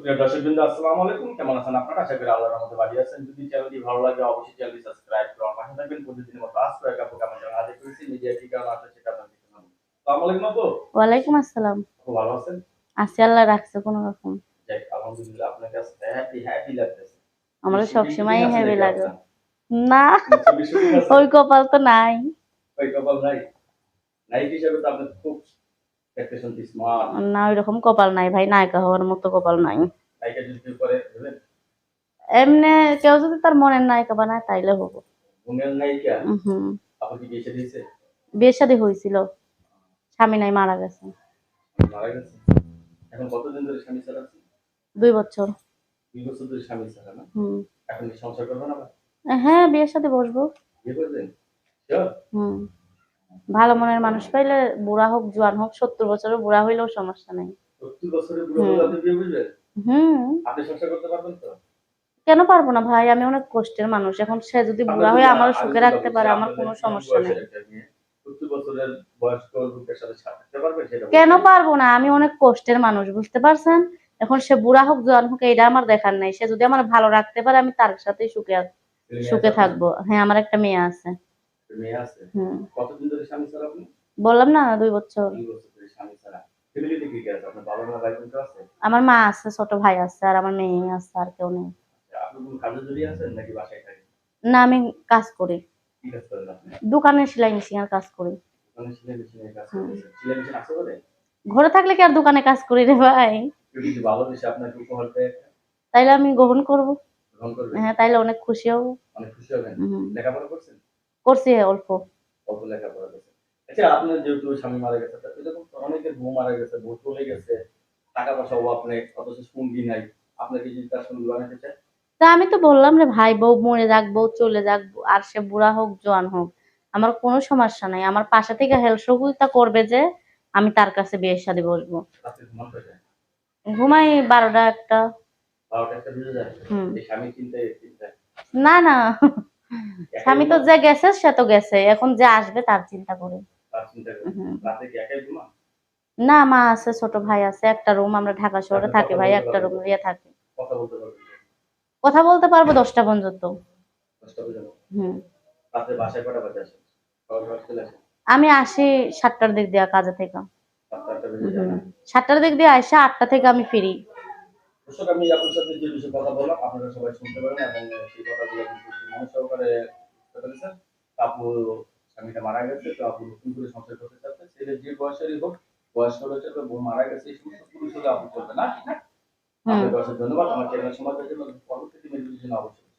সুপ্রিয় আসসালামু আলাইকুম। কেমন আছেন আপনারা? আশা করি আল্লাহর রহমতে ভালো আছেন। যদি চ্যানেলটি ভালো লাগে অবশ্যই চ্যানেলটি সাবস্ক্রাইব করে আমার পাশে থাকবেন। প্রতিদিনের মতো আজ করে কাপড় হাজির করেছি মিডিয়া কি কারণ আছে সেটা আপনাদের জানাব। আসসালামু আলাইকুম আপু। ওয়ালাইকুম আসসালাম। খুব ভালো আছেন? আছি আল্লাহ রাখছে কোনো রকম। যাক আলহামদুলিল্লাহ আপনার কাছে হ্যাপি হ্যাপি লাগতেছে। আমার আছে হেভি নাকি লাগে। না ওই কপাল তো নাই। ওই কপাল নাই? নায়ক হিসেবে তো আপনি খুব না ওই রকম কপাল নাই ভাই নায়িকা হওয়ার মতো কপাল নাই। এমনি কেউ যদি তার মনের নায়িকা বানায় তাইলে হব। গুণের নায়িকা? হুম। আপনি কি বিয়ে শাদী হয়েছিল। স্বামী নাই মারা গেছে। দুই বছর। হ্যাঁ বিয়ের সাথে বসবো? হুম। ভালো মনের মানুষ পাইলে বুড়া হোক জোয়ান হোক সত্তর বছরের বুড়া হইলেও সমস্যা নাই। হুম। কেন পারব না ভাই? আমি অনেক কষ্টের মানুষ। এখন সে যদি বুড়া হয়ে আমার সুখে রাখতে পারে আমার কোনো সমস্যা নেই। সাথে কেন পারব না? আমি অনেক কষ্টের মানুষ বুঝতে পারছেন? এখন সে বুড়া হোক জোয়ান হোক এটা আমার দেখার নাই। সে যদি আমার ভালো রাখতে পারে আমি তার সাথেই সুখে সুখে থাকব। হ্যাঁ আমার একটা মেয়ে আছে? মেয়ে আছে। কতদিন ধরে স্বামী ছাড়া আপনি? বললাম না দুই বছর। দুই বছর ধরে স্বামী ছাড়া। ফ্যামিলিতে কি কি আছে? আপনার বাবা মা ভাই বোন আছে? আমার মা আছে ছোট ভাই আছে আর আমার মেয়ে আছে আর কেউ নেই। আপনি কোন কাজে জড়িয়ে আছেন নাকি বাসায় থাকেন? না আমি কাজ করি। কি কাজ করেন আপনি? দোকানে সেলাই মেশিন আর কাজ করি। দোকানে সেলাই মেশিনের কাজ হুম। সেলাই মেশিন আছে বলে? ঘরে থাকলে কি আর দোকানে কাজ করি রে ভাই? কেউ ভালোবেসে আপনাকে উপহার দেয়? তাইলে আমি গ্রহণ করব। গ্রহণ করবেন? হ্যাঁ তাইলে অনেক খুশি হব। অনেক খুশি হবেন? লেখাপড়া করছেন? করছি অল্প। লেখাপড়া করছেন আচ্ছা আপনার যেহেতু স্বামী মারা গেছে এরকম অনেকের বউ মারা গেছে বউ চলে গেছে টাকা পয়সা অভাব নেই অথচ সঙ্গী নাই। আপনাকে যদি তার সঙ্গী বানাতে চায়? তা আমি তো বললাম রে ভাই বউ মরে যাক বউ চলে যাক আর সে বুড়া হোক জোয়ান হোক আমার কোনো সমস্যা নাই। আমার পাশে থেকে হেল্প সহযোগিতা করবে যে আমি তার কাছে বিয়ের সাথে বসবো। ঘুমাই বারোটা একটা। না না। স্বামী তো? যে গেছে সে তো গেছে। এখন যে আসবে তার চিন্তা করি। না মা আছে ছোট ভাই আছে একটা রুম আমরা ঢাকা শহরে থাকি ভাই একটা রুম? দিয়ে থাকি। কথা বলতে পারব। দশটা পর্যন্ত। হুম। আমি আসি সাতটার দিক দিয়ে কাজে থেকে? সাতটার দিক দিয়ে আসে আটটা থেকে আমি ফিরি। দর্শক আমি আপনার সাথে যে বিষয়ে কথা বললাম আপনারা সবাই শুনতে পারেন এবং সেই কথাগুলো কিন্তু মন সহকারে স্যার। আপু স্বামীটা মারা গেছে তো আপু নতুন করে সংসার করতে চাচ্ছে। ছেলে যে বয়সেরই হোক বয়স হলো চলবে বউ মারা গেছে এই সমস্ত পুরুষ হলে আপু চলবে না ঠিক না? হুম ধন্যবাদ আমার চ্যানেল সমাজের জন্য পরবর্তী দিনের জন্য অবশ্যই।